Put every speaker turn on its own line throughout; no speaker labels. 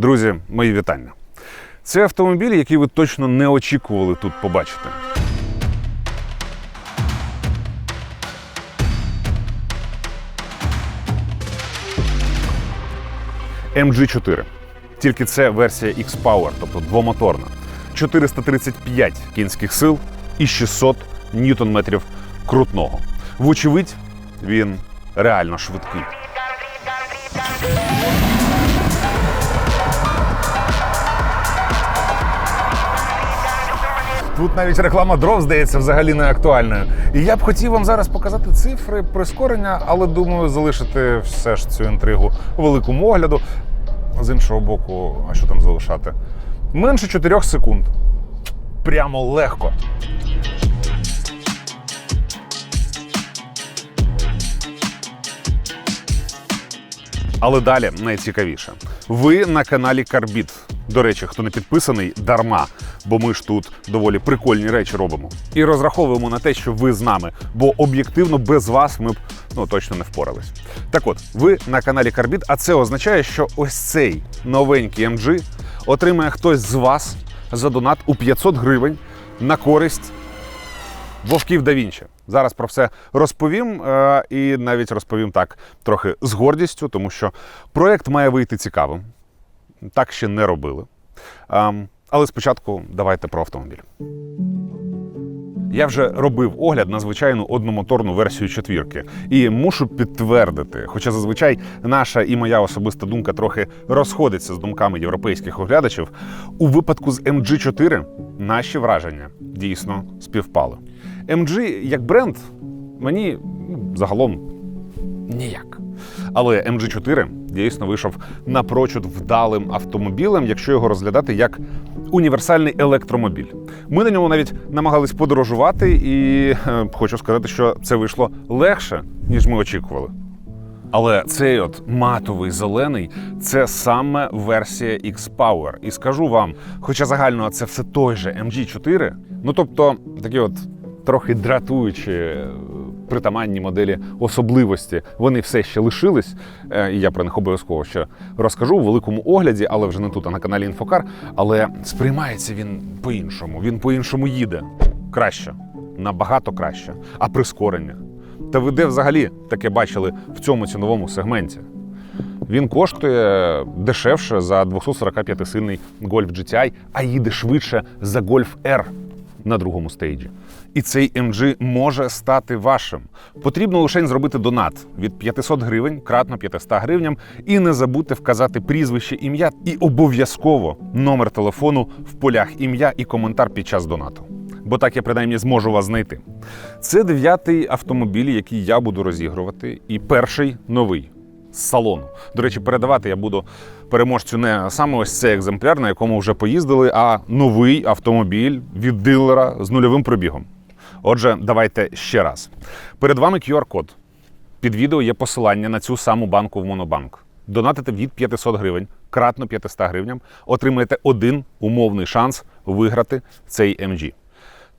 Друзі, мої вітання. Це автомобіль, який ви точно не очікували тут побачити. MG4. Тільки це версія X-Power, тобто двомоторна. 435 кінських сил і 600 ньютон-метрів крутного. Вочевидь, він реально швидкий. Тут навіть реклама дров, здається, взагалі не актуальною. І я б хотів вам зараз показати цифри прискорення, але думаю, залишити все ж цю інтригу великому огляду. З іншого боку, а що там залишати? Менше 4 секунд. Прямо легко. Але далі найцікавіше. Ви на каналі Карбіт. До речі, хто не підписаний, дарма, бо ми ж тут доволі прикольні речі робимо. І розраховуємо на те, що ви з нами, бо об'єктивно без вас ми б ну точно не впорались. Так от, ви на каналі Карбіт, а це означає, що ось цей новенький MG отримає хтось з вас за донат у 500 гривень на користь Вовків да Вінчі. Зараз про все розповім е, і навіть розповім так трохи з гордістю, тому що проект має вийти цікавим. Так ще не робили. Але спочатку давайте про автомобіль. Я вже робив огляд на звичайну одномоторну версію четвірки і мушу підтвердити, хоча зазвичай наша і моя особиста думка трохи розходиться з думками європейських оглядачів. У випадку з MG4 наші враження дійсно співпали. MG як бренд мені ну, загалом ніяк. Але MG4 дійсно вийшов напрочуд вдалим автомобілем, якщо його розглядати як універсальний електромобіль. Ми на ньому навіть намагались подорожувати, і е, хочу сказати, що це вийшло легше, ніж ми очікували. Але цей от матовий зелений це саме версія X-Power. І скажу вам, хоча загально це все той же MG4, ну тобто такі от трохи дратуючі притаманні моделі особливості, вони все ще лишились. Е, І я про них обов'язково ще розкажу у великому огляді, але вже не тут, а на каналі Інфокар. Але сприймається він по-іншому. Він по-іншому їде. Краще, набагато краще. А прискорення. Та ви де взагалі таке бачили в цьому ціновому сегменті? Він коштує дешевше за 245-сильний Golf GTI, а їде швидше за Golf R на другому стейджі. І цей MG може стати вашим. Потрібно лише зробити донат від 500 гривень кратно 500 гривням. І не забудьте вказати прізвище, ім'я і обов'язково номер телефону в полях ім'я і коментар під час донату. Бо так я принаймні зможу вас знайти. Це дев'ятий автомобіль, який я буду розігрувати, і перший новий салону. До речі, передавати я буду переможцю не саме ось цей екземпляр, на якому вже поїздили, а новий автомобіль від дилера з нульовим пробігом. Отже, давайте ще раз. Перед вами QR-код. Під відео є посилання на цю саму банку в Монобанк. Донатите від 500 гривень, кратно 500 гривням, отримаєте один умовний шанс виграти цей MG.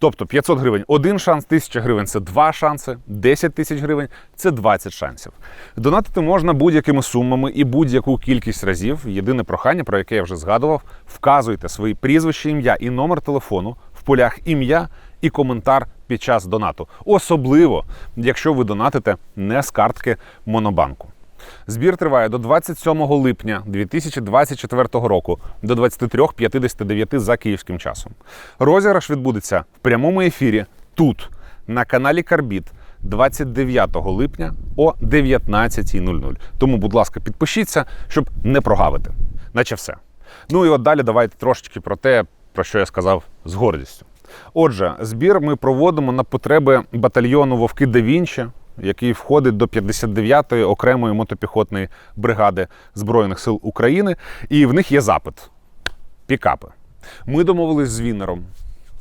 Тобто 500 гривень один шанс, 1000 гривень це два шанси, 10 тисяч гривень це 20 шансів. Донатити можна будь-якими сумами і будь-яку кількість разів. Єдине прохання, про яке я вже згадував, вказуйте свої прізвище, ім'я і номер телефону в полях ім'я і коментар під час донату. Особливо, якщо ви донатите не з картки Монобанку. Збір триває до 27 липня 2024 року до 23.59 за київським часом. Розіграш відбудеться в прямому ефірі тут, на каналі Карбіт. 29 липня о 19.00. Тому, будь ласка, підпишіться, щоб не прогавити. Наче все. Ну і от далі давайте трошечки про те, про що я сказав з гордістю. Отже, збір ми проводимо на потреби батальйону Вовки да який входить до 59-ї окремої мотопіхотної бригади Збройних сил України, і в них є запит пікапи. Ми домовились з Вінером.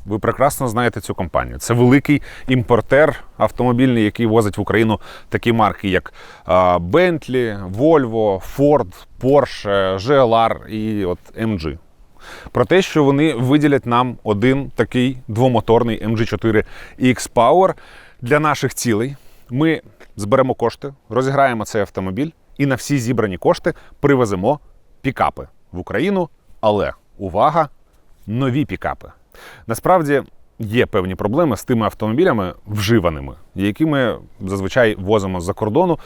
Ви прекрасно знаєте цю компанію. Це великий імпортер автомобільний, який возить в Україну такі марки, як Bentley, Volvo, Ford, Porsche, GLR і от MG. Про те, що вони виділять нам один такий двомоторний MG4 X-Power для наших цілей. Ми зберемо кошти, розіграємо цей автомобіль і на всі зібрані кошти привеземо пікапи в Україну, але увага! Нові пікапи. Насправді є певні проблеми з тими автомобілями вживаними, які ми зазвичай возимо з-за кордону.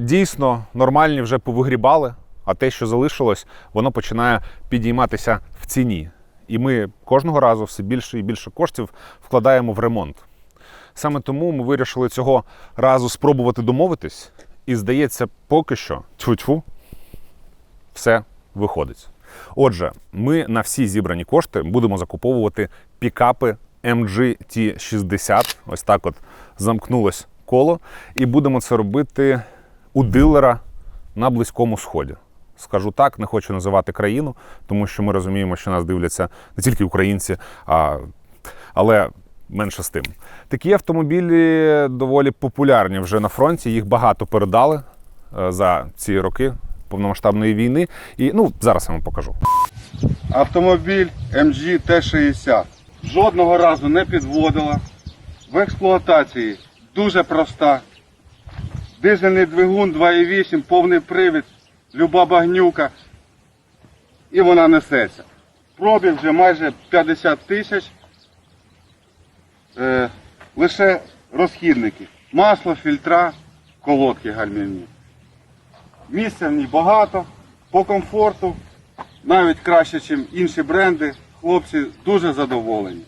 Дійсно, нормальні вже повигрібали, а те, що залишилось, воно починає підійматися в ціні. І ми кожного разу все більше і більше коштів вкладаємо в ремонт. Саме тому ми вирішили цього разу спробувати домовитись, і здається, поки що тьфу-тьфу, все виходить. Отже, ми на всі зібрані кошти будемо закуповувати пікапи MG T60. Ось так от замкнулось коло. І будемо це робити у дилера на Близькому Сході. Скажу так, не хочу називати країну, тому що ми розуміємо, що нас дивляться не тільки українці, а але менше з тим. Такі автомобілі доволі популярні вже на фронті. Їх багато передали е, за ці роки повномасштабної війни. І ну зараз я вам покажу.
Автомобіль MG T60. Жодного разу не підводила. В експлуатації дуже проста. Дизельний двигун 2,8, повний привід, люба багнюка. І вона несеться. Пробіг вже майже 50 тисяч. Е, лише розхідники. Масло, фільтра, колодки гальмівні. Місця в ній багато, по комфорту, навіть краще, ніж інші бренди. Хлопці дуже задоволені.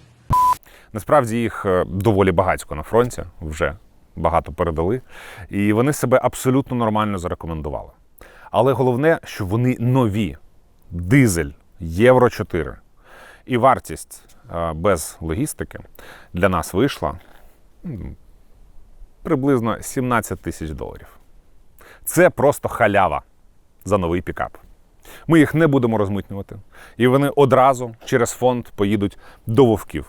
Насправді їх е, доволі багатько на фронті, вже багато передали, і вони себе абсолютно нормально зарекомендували. Але головне, що вони нові. Дизель Євро 4. І вартість без логістики для нас вийшла приблизно 17 тисяч доларів. Це просто халява за новий пікап. Ми їх не будемо розмитнювати, і вони одразу через фонд поїдуть до вовків.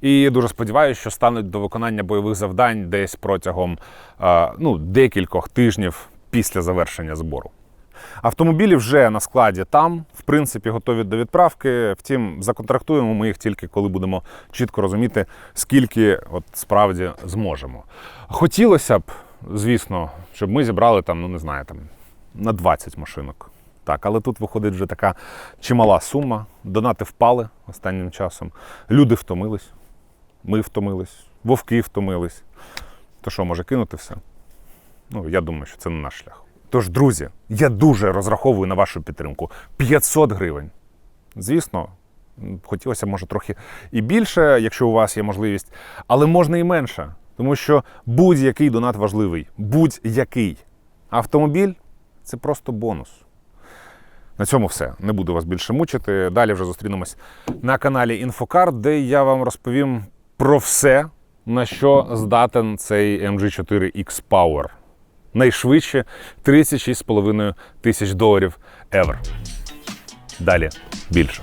І дуже сподіваюся, що стануть до виконання бойових завдань десь протягом е, ну, декількох тижнів після завершення збору. Автомобілі вже на складі там, в принципі, готові до відправки. Втім, законтрактуємо ми їх тільки коли будемо чітко розуміти, скільки от справді зможемо. Хотілося б, звісно, щоб ми зібрали там, ну не знаю, там на 20 машинок. Так, але тут виходить вже така чимала сума. Донати впали останнім часом. Люди втомились, ми втомились, вовки втомились. То що, може кинути все? Ну, я думаю, що це не наш шлях. Тож, друзі, я дуже розраховую на вашу підтримку. 500 гривень. Звісно, хотілося, може, трохи і більше, якщо у вас є можливість, але можна і менше. Тому що будь-який донат важливий. Будь-який. Автомобіль це просто бонус. На цьому все. Не буду вас більше мучити. Далі вже зустрінемось на каналі Інфокар, де я вам розповім про все, на що здатен цей MG4 X Power. Найшвидше 36,5 тисяч доларів евро. Далі більше.